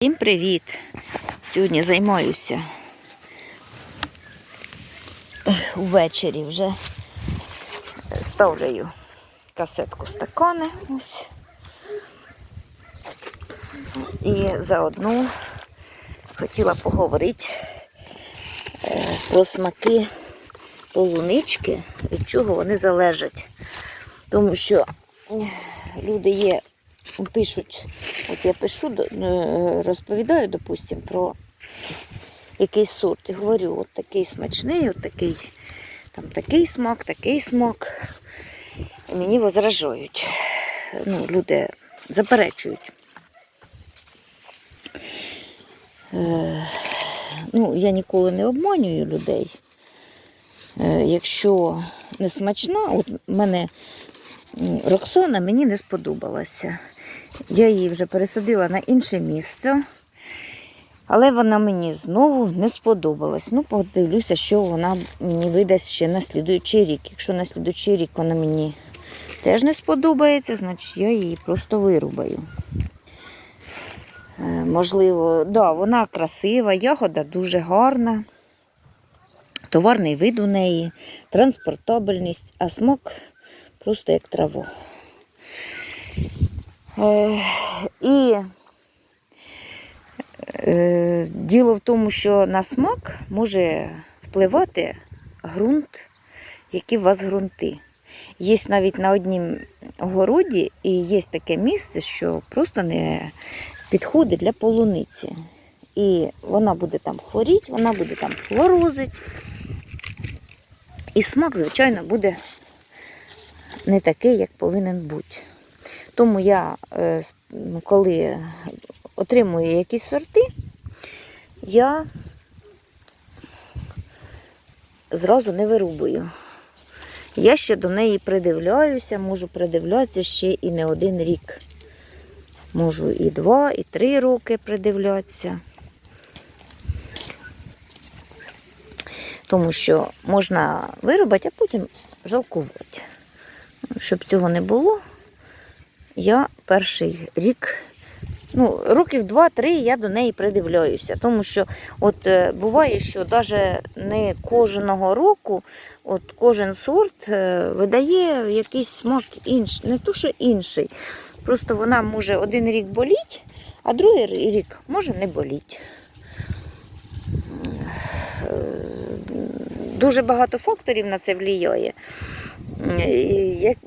Всім привіт! Сьогодні займаюся ех, увечері вже ставлю касетку стакани ось. І заодно хотіла поговорити е, про смаки полунички, від чого вони залежать. Тому що люди є пишуть, от я пишу, е, розповідаю, допустим, про якийсь сорт. І говорю, от такий смачний, от такий, там такий смак, такий смак. І мені возражають. Ну, люди заперечують. Е, ну, я ніколи не обманюю людей. Е, якщо не смачна, от мене Роксона мені не сподобалася. Я її вже пересадила на інше місце, але вона мені знову не сподобалась. Ну, подивлюся, що вона мені видасть ще на слідуючий рік. Якщо на слідуючий рік вона мені теж не сподобається, значить я її просто вирубаю. Е, Можливо, да, вона красива, ягода дуже гарна. Товарний вид у неї, транспортабельність, а смак просто як трава. Е, і е, діло в тому, що на смак може впливати ґрунт, які у вас ґрунти. Є навіть на однім городі і є таке місце, що просто не підходить для полуниці. І вона буде там хворіти, вона буде там хворозить. І смак, звичайно, буде не такий, як повинен бути. Тому я, е, ну, коли отримую якісь сорти, я зразу не вирубую. Я ще до неї придивляюся, можу придивлятися ще і не один рік. Можу і два, і три роки придивлятися. Тому що можна вирубати, а потім жалкувати. Щоб цього не було, я перший рік, ну, років два-три я до неї придивляюся. Тому що от е, буває, що навіть не кожного року от кожен сорт е, видає якийсь смак інший, не то, що інший. Просто вона може один рік боліть, а другий рік може не боліть. Е, Дуже багато факторів на це впливає. Як-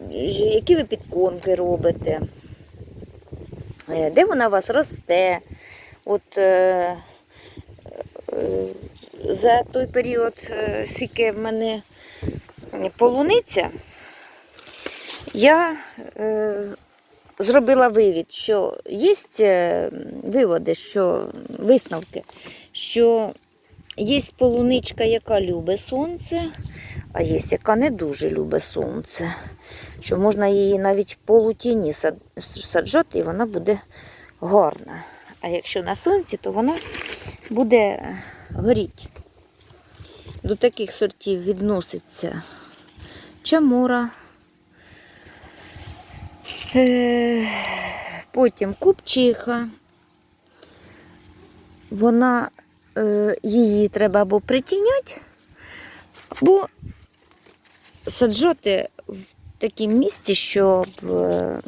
Які ви підконки робите? Е, Де вона у вас росте? От е, е, за той період, е, скільки в мене полуниця, я е, зробила вивід, що є е, виводи, що висновки, що є полуничка, яка любить сонце, а є яка не дуже любить сонце. Що можна її навіть полутіні саджати, і вона буде гарна. А якщо на сонці, то вона буде горіти. До таких сортів відноситься чамура, е, потім купчиха. Вона е, її треба або притіняти, або саджати в такому місці, щоб е,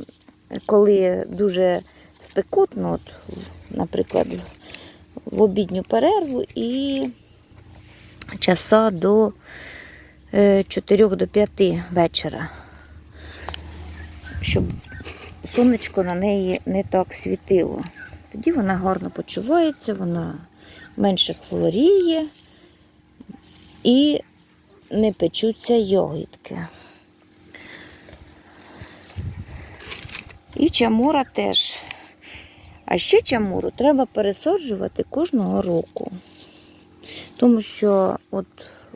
коли дуже спекотно, от, наприклад, в обідню перерву і часа до 4 до 5 вечора, щоб сонечко на неї не так світило. Тоді вона гарно почувається, вона менше хворіє і не печуться йогітки. І чамура теж. А ще чамуру треба пересаджувати кожного року. Тому що от,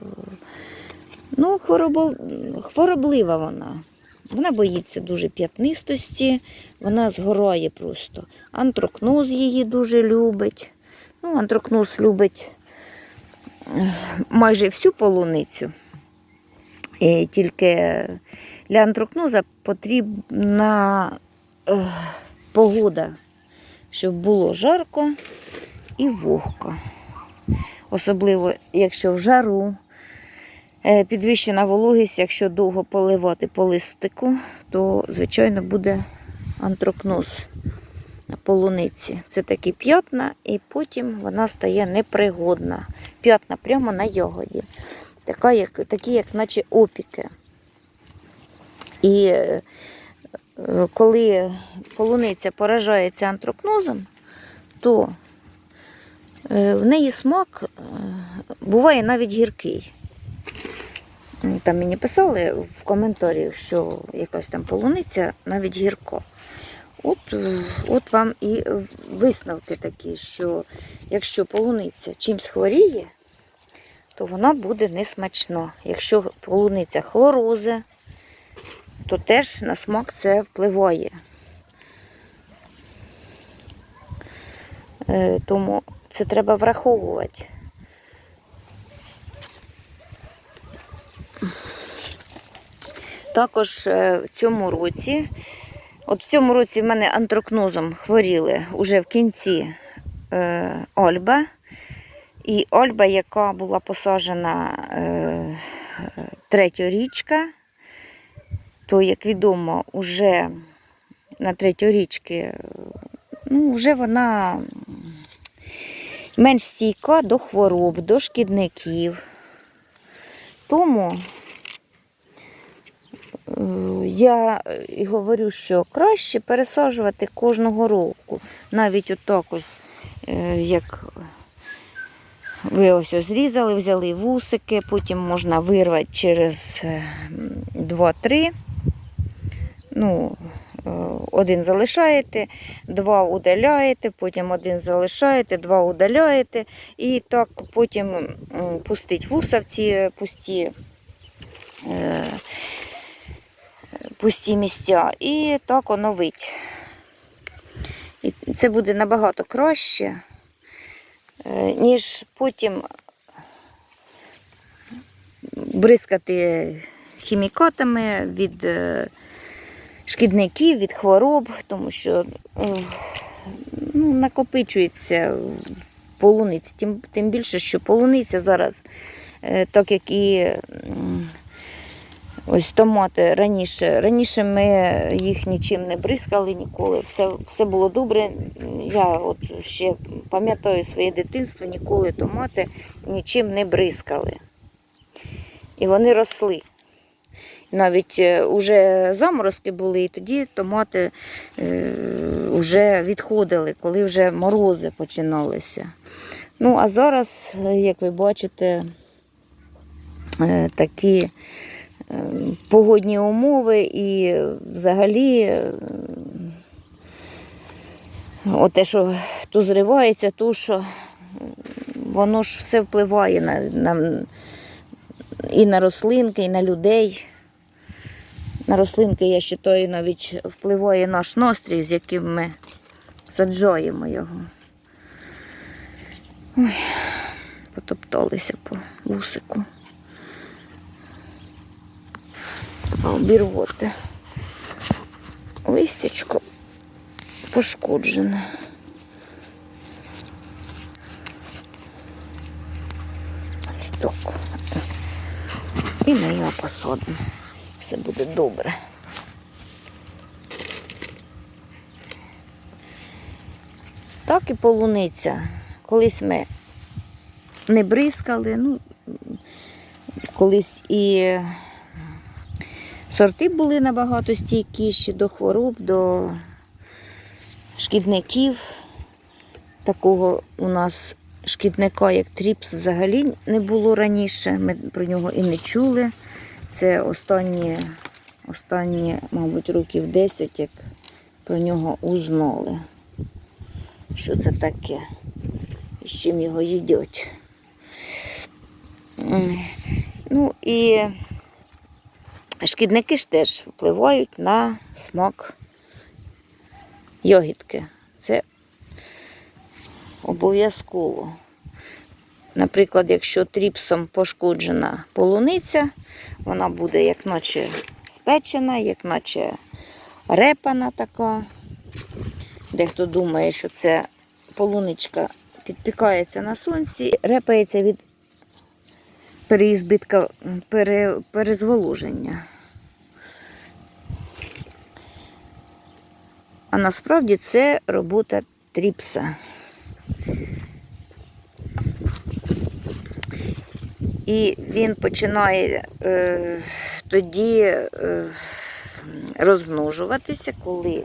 е, ну, хворобо- хвороблива вона. Вона боїться дуже п'ятнистості, вона згорає просто. Антрокноз її дуже любить. Ну, антрокноз любить е, майже всю полуницю. І тільки для антрокноза потрібна е, погода, щоб було жарко і вогко. Особливо, якщо в жару е, підвищена вологість, якщо довго поливати по листику, то, звичайно, буде антрокноз на полуниці. Це такі п'ятна, і потім вона стає непригодна. П'ятна прямо на ягоді. Така, як, такі, як наче опіки. І е, коли полуниця поражається антрокнозом, то е, в неї смак е, буває навіть гіркий. Там мені писали в коментарі, що якась там полуниця навіть гірка. От, от вам і висновки такі, що якщо полуниця чимсь хворіє, то вона буде несмачна. Якщо полуниця хлорозе, то теж на смак це впливає. Е, Тому це треба враховувати. Також е, в цьому році, от в цьому році в мене антрокнозом хворіли уже в кінці е, Ольба. І Ольба, яка була посаджена е, третьорічка, то, як відомо, вже на третьорічки, ну, вже вона менш стійка до хвороб, до шкідників. Тому е, я і говорю, що краще пересаджувати кожного року. Навіть отак ось, е, як ви ось зрізали, взяли вусики, потім можна вирвати через е, 2-3. Ну, е, один залишаєте, два удаляєте, потім один залишаєте, два удаляєте. І так потім пустить вуса в ці пусті, е, пусті місця і так оновить. І це буде набагато краще, е, ніж потім бризкати хімікатами від е, шкідників, від хвороб, тому що е, ну, накопичується полуниця. Тим, тим більше, що полуниця зараз, е, так як і ось томати раніше. Раніше ми їх нічим не бризкали ніколи. Все, все було добре. Я от ще пам'ятаю своє дитинство, ніколи томати нічим не бризкали. І вони росли. Навіть вже заморозки були, і тоді томати вже відходили, коли вже морози починалися. Ну, а зараз, е, як ви бачите, е, такі е, погодні умови і взагалі е, те, що то зривається, то що воно ж все впливає на, на, і на рослинки, і на людей. На рослинки, я вважаю, навіть впливає наш настрій, з яким ми саджаємо його. Ой, потопталися по вусику. Треба обірвати. Листячко пошкоджене. Ось так. І ми його посадимо. Все буде добре. Так і полуниця. Колись ми не бризкали, ну, колись і сорти були набагато стійкіші до хвороб, до шкідників. Такого у нас шкідника, як тріпс, взагалі не було раніше. Ми про нього і не чули. Це останні, останні, мабуть, років 10, як про нього узнали. Що це таке? І з чим його їдять. Ну і шкідники ж теж впливають на смак йогітки. Це обов'язково. Наприклад, якщо тріпсом пошкоджена полуниця, вона буде як наче спечена, як наче репана така. Дехто думає, що це полуничка підпікається на сонці, репається від переізбитка, пере, перезволоження. А насправді це робота тріпса. І він починає е, тоді е, розмножуватися, коли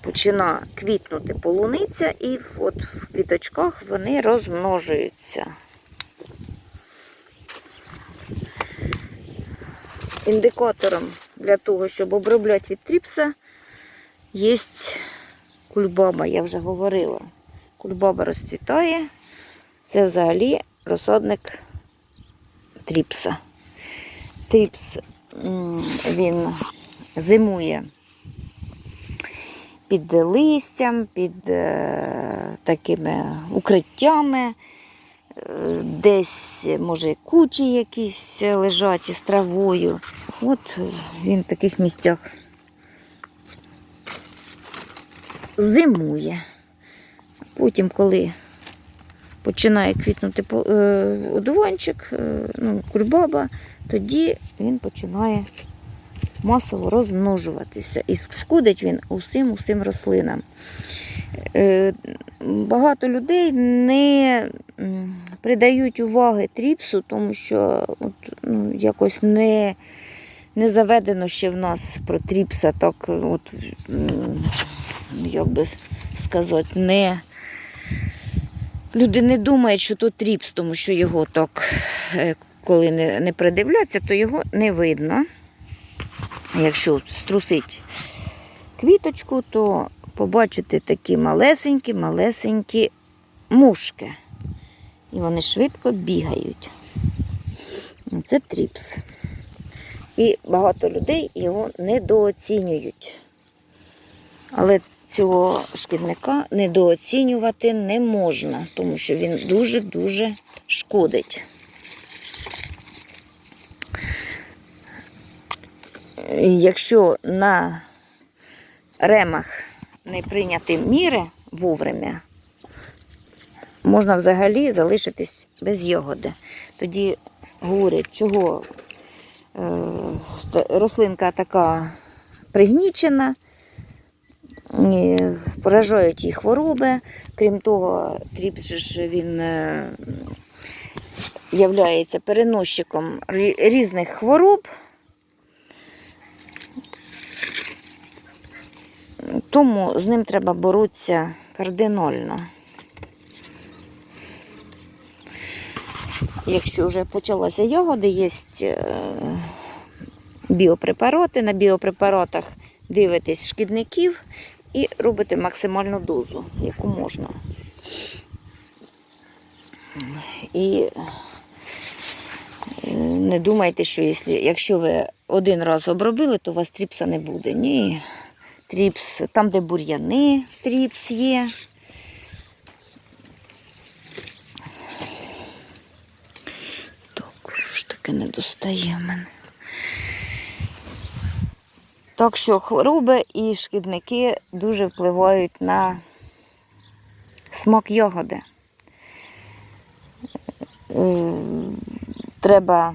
починає квітнути полуниця, і от в квіточках вони розмножуються. Індикатором для того, щоб обробляти від тріпса, є кульбаба, я вже говорила. Кульбаба розцвітає. Це взагалі розсадник тріпса. Тріпс він зимує під листям, під е, такими укриттями. Е, Десь, може, кучі якісь лежать із травою. От він в таких місцях зимує. Потім, коли починає квітнути е, одуванчик, е, ну, кульбаба, тоді він починає масово розмножуватися. І шкодить він усім усім рослинам. Е, Багато людей не придають уваги тріпсу, тому що от, ну, якось не, не заведено ще в нас про тріпса так, от, як би сказати, не. Люди не думають, що то тріпс, тому що його так, е, коли не, не придивляться, то його не видно. Якщо струсить квіточку, то побачите такі малесенькі, малесенькі мушки. І вони швидко бігають. Це тріпс. І багато людей його недооцінюють. Але цього шкідника недооцінювати не можна, тому що він дуже-дуже шкодить. Якщо на ремах не прийняти міри вовремя, можна взагалі залишитись без ягоди. Тоді говорять, чого е, рослинка така пригнічена, поражають її хвороби. Крім того, тріпс ж він е, являється переносчиком різних хвороб. Тому з ним треба боротися кардинально. Якщо вже почалася ягоди, є е, біопрепарати. На біопрепаратах дивитесь шкідників і робите максимальну дозу, яку можна. І е, не думайте, що якщо, ви один раз обробили, то у вас тріпса не буде. Ні. Тріпс, там, де бур'яни, тріпс є. Так, що ж таке не достає мене. Так що хвороби і шкідники дуже впливають на смак ягоди. Е, Треба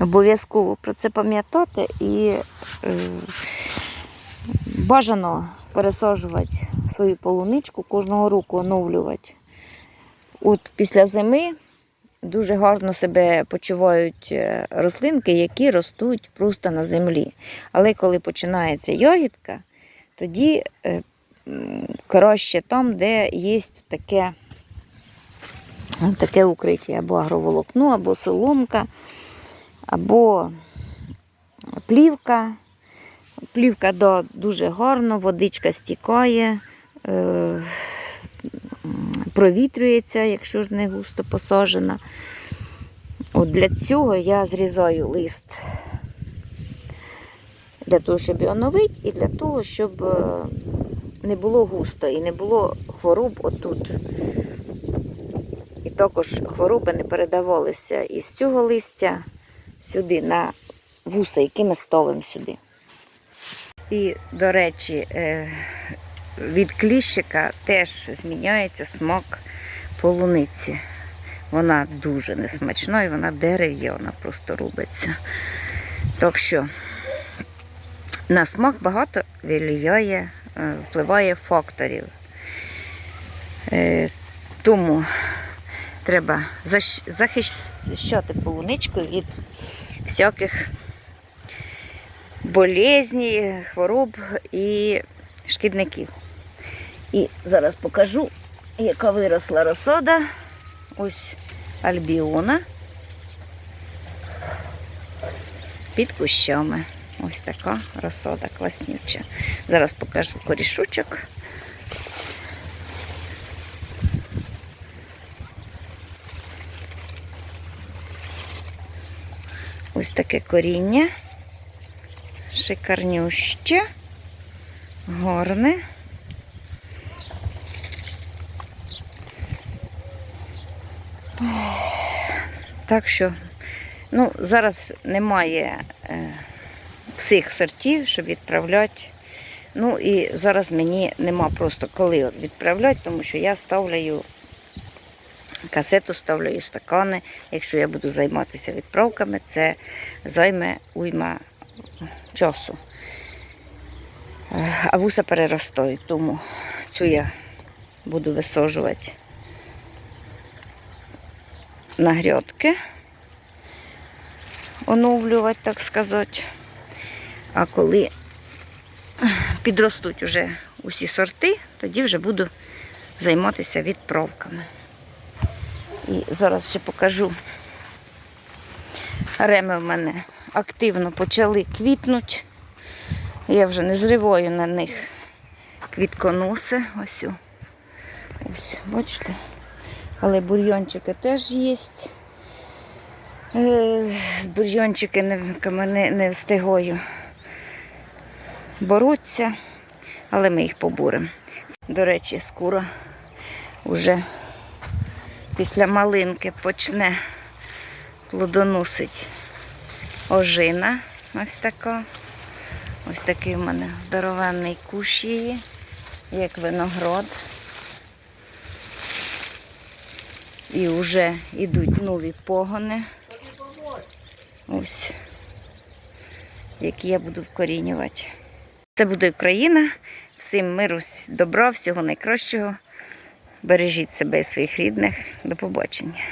обов'язково про це пам'ятати і е, бажано пересаджувати свою полуничку, кожного року оновлювати. От після зими дуже гарно себе почувають е, рослинки, які ростуть просто на землі. Але коли починається ягідка, тоді е, краще там, де є таке, таке укриття, або агроволокно, або соломка, або плівка. Плівка дуже гарно, водичка стікає, е, провітрюється, якщо ж не густо посаджена. От для цього я зрізаю лист для того, щоб його оновити, і для того, щоб е, не було густо і не було хвороб отут. І також хвороби не передавалися із цього листя сюди, на вуса, які ми ставимо сюди. І, до речі, е, від кліщика теж зміняється смак полуниці. Вона дуже несмачна і вона дерев'яна просто робиться. Так що на смак багато вилияє, е, впливає факторів. Е, Тому треба захищати полуничку від всяких болезней, хвороб і шкідників. І зараз покажу, яка виросла розсода. Ось альбіона під кущами. Ось така розсода класнюча. Зараз покажу корішочок. Ось таке коріння. Шикарнюще, гарне. Так що, ну, зараз немає е, всіх сортів, щоб відправляти. Ну і зараз мені нема просто коли відправляти, тому що я ставляю касету, ставляю стакани. Якщо я буду займатися відправками, це займе уйма часу. Е, А вуса переростають, тому цю я буду висаджувати на грядки, оновлювати, так сказати. А коли підростуть уже усі сорти, тоді вже буду займатися відправками. І зараз ще покажу. Реми в мене активно почали квітнути. Я вже не зриваю на них квітконоси. Ось. Ось, бачите? Але бурйончики теж є. Е, З бурйончиками не, не встигаю боротися, але ми їх поборемо. До речі, скоро вже після малинки почне плодоносить ожина. Ось така. Ось такий в мене здоровенний кущ її, як виноград. І вже йдуть нові погони. Ось, які я буду вкорінювати. Це буде Україна. Всім миру, добра, всього найкращого. Бережіть себе і своїх рідних. До побачення.